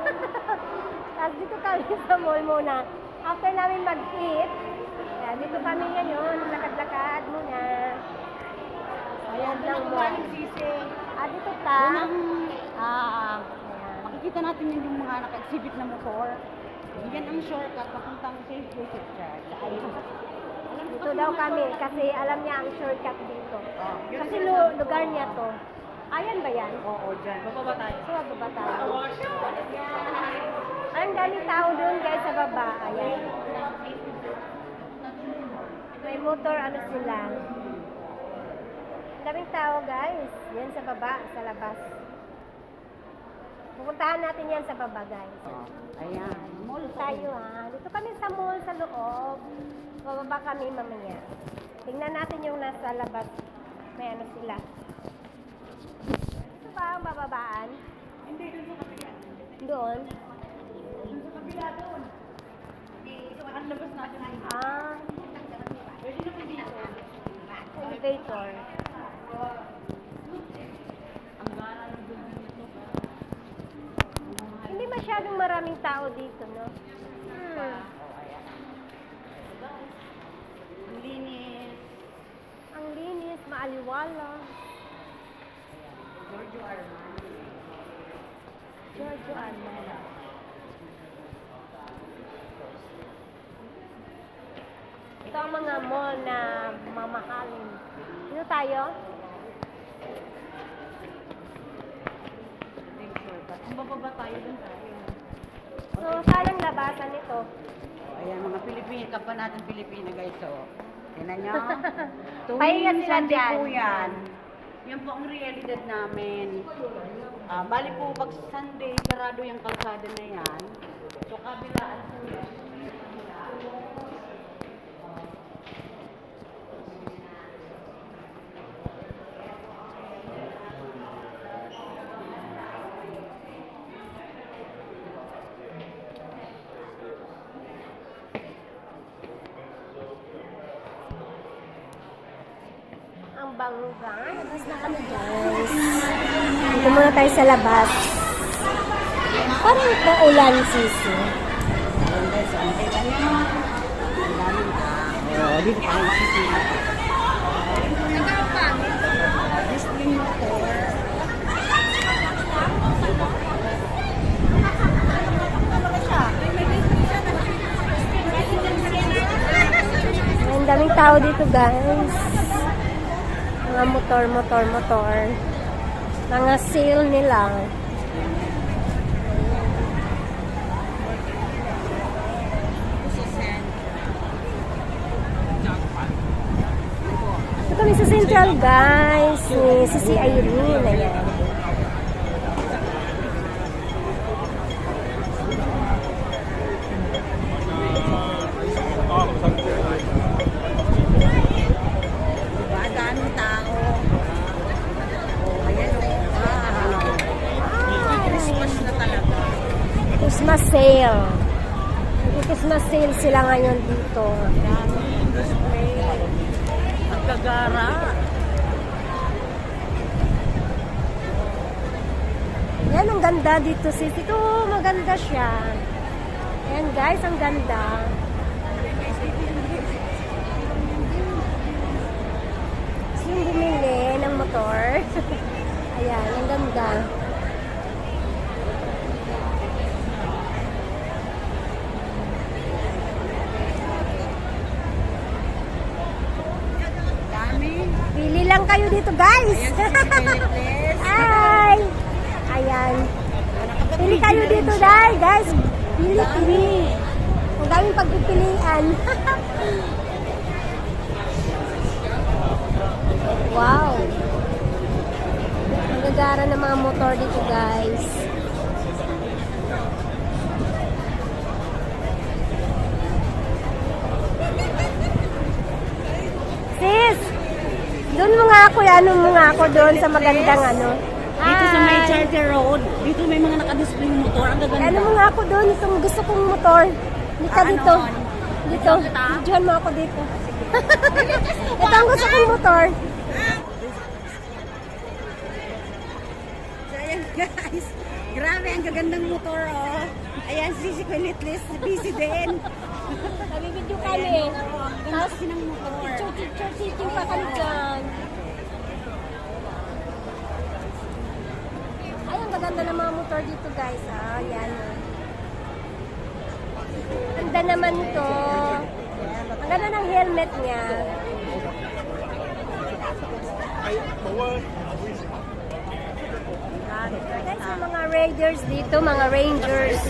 kami sa mall muna. After namin mag-eat, kaya dito kami ngayon, lakad-lakad muna. Ayan lang mo. Ah, dito ta. Ah, makikita natin yun yung mga naka-exhibit na motor. Yan ang shortcut papuntang St. Joseph Church. Dito daw kami kasi alam niya ang shortcut dito. Oh, Kasi lugar niya to. Ayan ba yan? Oo, dyan. Bababa tayo. So, baba tayo. Ang daming tao doon guys sa baba. Ayan. May motor, ano sila. Ang daming tao guys. Yan sa baba, sa labas. Pupuntahan natin yan sa baba guys. Oh, ayan. Mall Tayo ha. Dito kami sa mall sa loob. Bababa kami mamaya. Tingnan natin yung nasa labas. May ano sila. Ito ba ang bababaan? Hindi, doon sa kapila. Doon? Doon sa kapila doon. Hindi, ito ang labas natin. Ah, Pwede naman dito. elevator. Hindi masyadong maraming tao dito, no? Hmm. Ang linis. Ang linis, maaliwala. Giorgio Armani. Giorgio. Ito ang mga mall na mamahalin. Dito tayo? Kung bababa tayo, doon tayo. So, saan ang labasan nito? Ayan, mga Pilipina, kapwa natin Pilipina guys, so. Tingnan nyo. Pahinga sila Sunday dyan. po yan. Yan po ang realidad namin. Ah, bali po, pag Sunday, sarado yung kalsada na yan. So, kabilaan po bangga. Labas na guys. Dito muna tayo sa labas. Parang paulan, sisi. Dito tayo. Ang daming tao dito, guys. Mga motor, motor, motor. Mga sale nila. Ito kami sa Central, guys. Ni Sisi Irene. Ayan. Sila ngayon dito. Ang gagara. Yan, ang ganda dito, sis. Ito, maganda siya. Ayan, guys, ang ganda. Yung bumili ng motor. Ayan, ang ganda. Dami. Pili lang kayo dito, guys. Hi! Ayan. Pili kayo dito, dahil, guys. Pili, pili. Ang daming pagpipilian. wow. Ang gagara ng mga motor dito, guys. Doon mo nga ako, ano mo nga ako doon sa magandang ano. Dito sa may! Charter Road, dito may mga nakadisplay ng motor. Ang gaganda. Ano mo nga ako doon, itong gusto kong motor. Dito dito. ano? Dito. kita? Diyan mo ako dito. Ito ang gusto kong motor. So, ayan guys. Grabe, ang gagandang motor, oh. Ayan, si Quinitlis, busy din. Nabibidyo kami. Tapos, picture-picture pa kami dyan. Ay, ang gaganda ng mga motor dito guys. Ah, yan. Ganda naman to. Ang ganda ng helmet niya. Guys, yung mga raiders dito, mga rangers.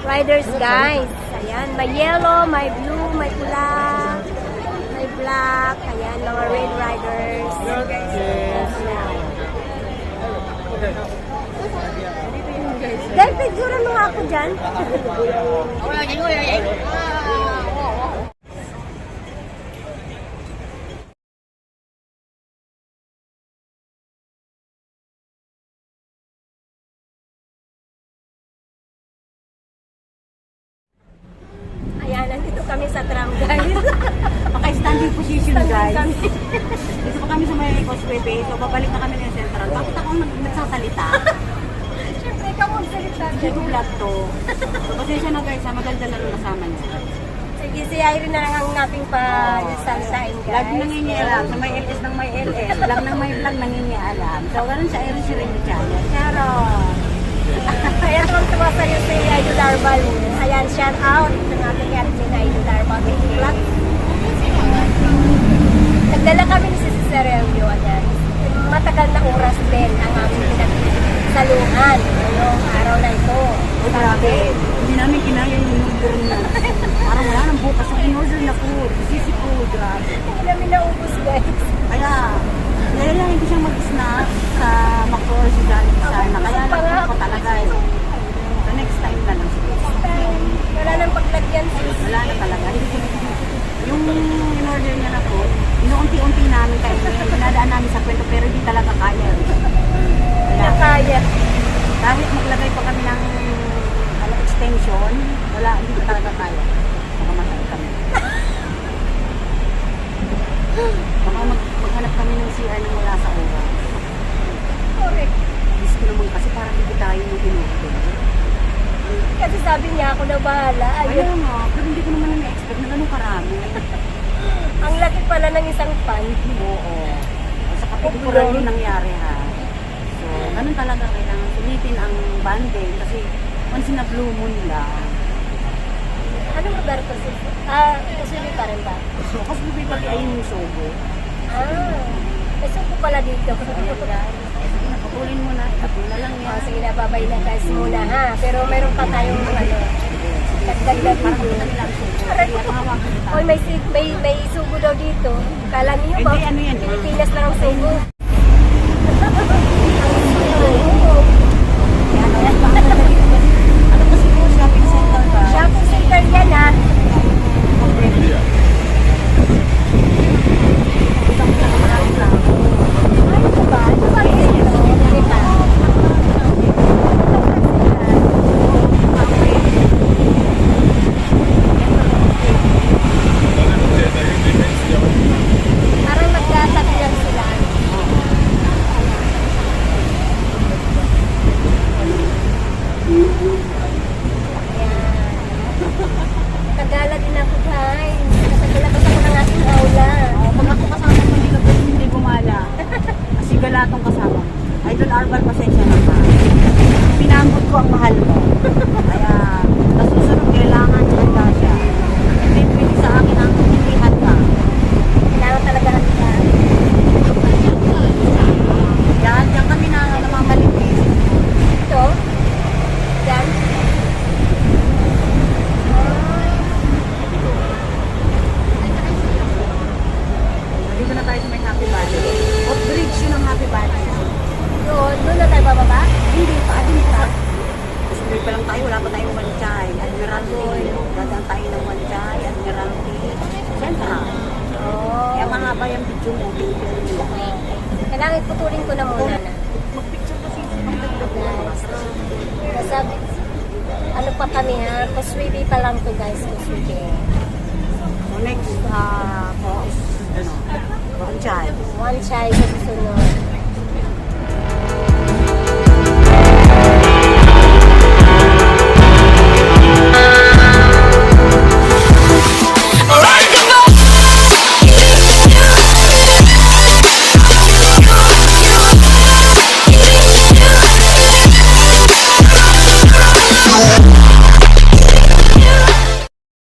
Riders, guys. Ayan, may yellow, may blue, may pula, may black. Ayan, mga raid riders. Dahil picture mo nga ako dyan. Kami sa tram, guys. Paka-standing position, guys. Kami. Dito pa kami sa may Causeway Bay, so babalik na kami ng Central. Bakit ako nag nagsasalita? Siyempre, ikaw ang salita. Ko vlog to. So, pasensya na guys, ha, maganda lang yung kasama niya. Sige, si Irene na lang ang nating pa salsain, guys. Lagi nangingialam, sa may LS ng may LS, vlog ng may vlog nangingialam. So, ganun siya, Iris si Remy Channel. Charot! Kaya tuwang tuwa sa'yo si Idol Arbal. Ayan, shout out ng ating admin Idol Arbal. Thank you, vlog. Nagdala kami ni si Cesarelio. Ayan. Matagal na oras din ang aming pinagsaluhan ngayong araw na ito. Grabe. Hindi namin kinaya yung in-order na. Parang wala nang bukas yung in-order na food. Sisi food, grabe. Hindi namin naubos, guys. Kaya, dahil lang hindi siya mag-snack sa McDo or si Jollibee sana. Kaya Gusto pa nga lang ako. ako talaga. eh. So, next time na lang. Wala nang paglagyan, sis. Wala na talaga. Hindi ko yung in-order niya na food, inuunti-unti namin kayo. Pinadaan namin sa kwento pero hindi talaga kaya. Na Kaya, kaya. kahit maglagay pa kami ng ano, extension, wala, hindi ko talaga kaya. Makamatay kami. Baka mag, maghanap kami ng CR na wala sa oras. Correct. Gusto ko naman kasi parang hindi tayo yung in-order. Kasi sabi niya ako na bahala. Ayun Ayun. nga, pero hindi ko naman na-expect na ganun karami. Ang laki pala ng isang pan. Oo. Sa kapitikuran yung nangyari ha. So, ganun talaga kailangan sulitin ang banding kasi once na blue moon lang. Anong lugar ko sis? Ah, Kasubi pa rin ba? So, kasi bibigay ayun yung sogo. Ah, kasi ko pala dito. Ayan guys. Sige na, putulin mo na. Ito na lang Oh, yan. sige na, babay na guys muna ha. Pero meron pa tayong ano, dagdag Parang. Oy, may, may, may sugo daw dito. Kala niyo ba? Hindi, ano yan. Pilipinas lang ang sugo. Yan, ayan pa. Ano kasi po, shopping center ba? Shopping center yan ha. Ay, ito ba? Ito ba ito? Hindi pa. Parang nagkatabihan sila. Ayan. Kagala din ako guys. Nakagalakas ako ng aking aula. Oh, pag ako kasama mo, hindi ka pwede hindi gumala. Kasi galatong kasama mo. Idol Arbal, pasensya na ka. Pinambot ko ang mahal mo. Kaya, sa susunod, kailangan handa siya. Hindi pwede sa akin ang hindi handa. Kailangan talaga handa. Yan, yan kami na namamalipis. Ito. Yan. Dito na tayo sa may Happy Valley. Off bridge yun ang Happy Valley. Doon, doon na tayo bababa. Hindi pa, hindi pa. Kasi hindi pa lang tayo, wala pa tayong Wanchay. Admiralty. Dadaan tayo ng Wanchay, Admiralty. Central. Oo. Kaya mahaba yung video mo, video nila. Kailangan iputulin ko na muna na. Mag-picture kasi. Nasabi, ano pa kami ha? Kuswibi pa lang to guys, kuswibi. So next, ah, uh, is, ano. One chai sa susunod.